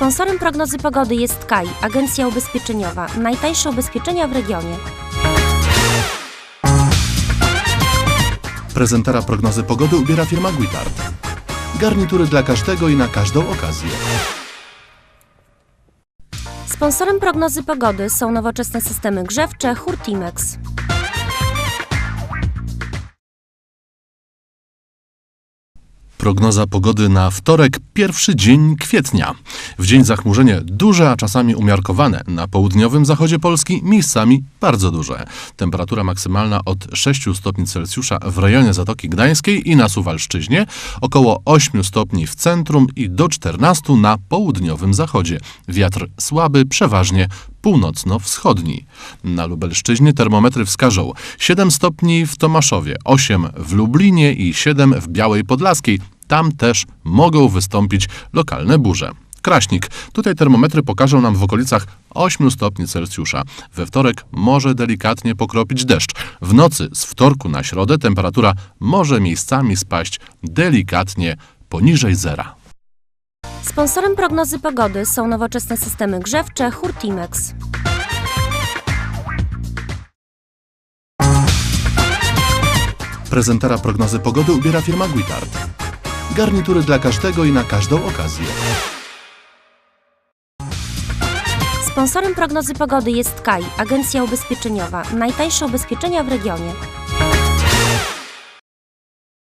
Sponsorem prognozy pogody jest KAI, agencja ubezpieczeniowa. Najtańsze ubezpieczenia w regionie. Prezentera prognozy pogody ubiera firma Guitard. Garnitury dla każdego i na każdą okazję. Sponsorem prognozy pogody są nowoczesne systemy grzewcze Hurtimex. Prognoza pogody na wtorek, pierwszy dzień kwietnia. W dzień zachmurzenie duże, a czasami umiarkowane. Na południowym zachodzie Polski miejscami bardzo duże. Temperatura maksymalna od 6 stopni Celsjusza w rejonie Zatoki Gdańskiej i na Suwalszczyźnie, około 8 stopni w centrum i do 14 na południowym zachodzie. Wiatr słaby, przeważnie północno-wschodni. Na Lubelszczyźnie termometry wskażą 7 stopni w Tomaszowie, 8 w Lublinie i 7 w Białej Podlaskiej. Tam też mogą wystąpić lokalne burze. Kraśnik. Tutaj termometry pokażą nam w okolicach 8 stopni Celsjusza. We wtorek może delikatnie pokropić deszcz. W nocy z wtorku na środę temperatura może miejscami spaść delikatnie poniżej zera. Sponsorem prognozy pogody są nowoczesne systemy grzewcze Hurtimex. Prezentera prognozy pogody ubiera firma Guitard. Garnitury dla każdego i na każdą okazję. Sponsorem prognozy pogody jest KAI, agencja ubezpieczeniowa. Najtańsze ubezpieczenia w regionie.